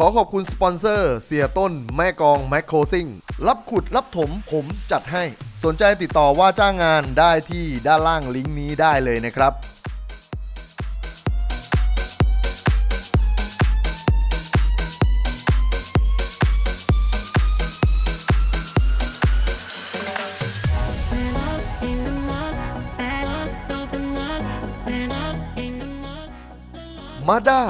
ขอขอบคุณสปอนเซอร์ เสียต้น แม่กองแมคโครซิงรับขุดรับถมผมจัดให้ สนใจติดต่อว่าจ้างงานได้ที่ด้านล่างลิงก์นี้ได้เลยนะครับ Mazda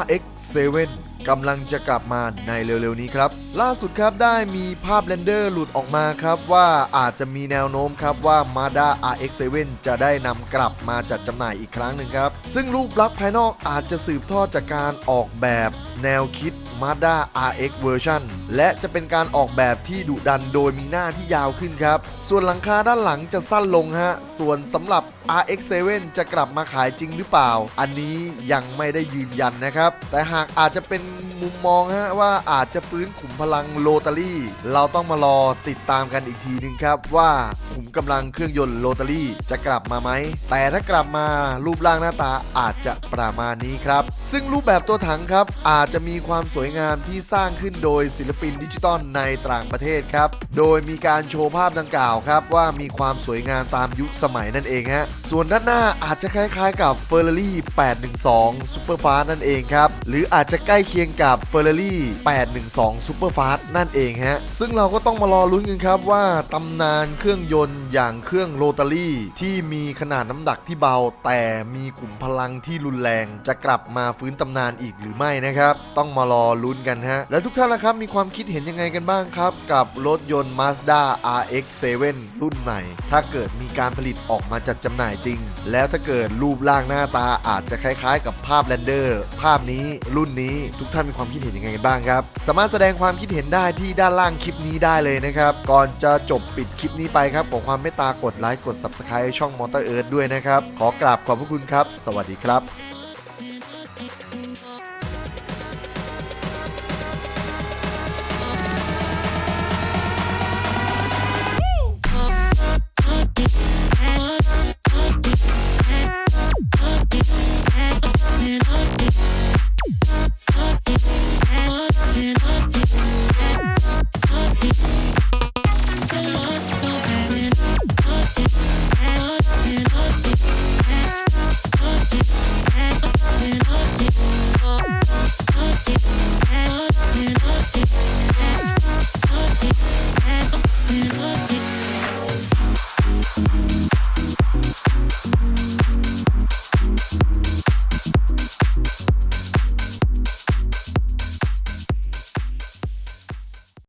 RX-7 กำลังจะกลับมาในเร็วๆนี้ครับ ล่าสุดครับได้มีภาพเรนเดอร์หลุดออกมาครับ ว่าอาจจะมีแนวโน้มครับว่า Mazda RX-7 จะได้นำกลับมาจัดจำหน่ายอีกครั้งหนึ่งครับ ซึ่งรูปลักษณ์ภายนอกอาจจะสืบทอดจากการออกแบบแนวคิด Mazda RX Version และจะเป็นการออกแบบที่ดุดันโดยมีหน้าที่ยาวขึ้นครับ ส่วนหลังคาด้านหลังจะสั้นลงฮะ ส่วนสำหรับ RX7 จะกลับมาขายจริงหรือเปล่า อันนี้ยังไม่ได้ยืนยันนะครับ แต่หากอาจจะเป็นมุมมองฮะว่าอาจจะฟื้นขุมพลังโรตารี่ เราต้องมารอติดตามกันอีกทีหนึ่งครับ ว่าขุมกำลังเครื่องยนต์โรตารี่จะกลับมาไหม แต่ถ้ากลับมารูปร่างหน้าตาอาจจะประมาณนี้ครับ ซึ่งรูปแบบตัวถังครับอาจจะมีความสวยงามที่สร้างขึ้นโดยศิลปินดิจิตอลในต่างประเทศครับ โดยมีการโชว์ภาพดังกล่าวครับ ว่ามีความสวยงามตามยุคสมัยนั่นเองฮะ ส่วนด้านหน้าอาจจะคล้ายๆกับ Ferrari 812 Superfast นั่นเองครับ หรืออาจจะใกล้เคียงกับ Ferrari 812 Superfast นั่นเองฮะ ซึ่งเราก็ต้องมารอลุ้นกันครับว่าตำนานเครื่องยนต์อย่างเครื่องโรตารี่ที่มีขนาดน้ำหนักที่เบา แต่มีขุมพลังที่รุนแรงจะกลับมาฟื้นตำนานอีกหรือไม่นะครับต้องมารอลุ้นกันฮะ และทุกท่านละครับ มีความคิดเห็นยังไงกันบ้างครับ กับรถยนต์ Mazda RX-7 รุ่นใหม่ ถ้าเกิดมีการผลิตออกมาจัดจำหน่ายจริง แล้วถ้าเกิดรูปร่างหน้าตาอาจจะคล้ายๆ กับภาพแรนเดอร์ ภาพนี้รุ่นนี้ทุกท่านมีความคิดเห็นยังไงกันบ้างครับ สามารถแสดงความคิดเห็นได้ที่ด้านล่างคลิปนี้ได้เลยนะครับ ก่อนจะจบปิดคลิปนี้ไปครับ ขอความเมตตากดไลค์กด Subscribe ช่อง Motor Earth ด้วยนะครับ ขอกราบขอบพระคุณครับ สวัสดีครับ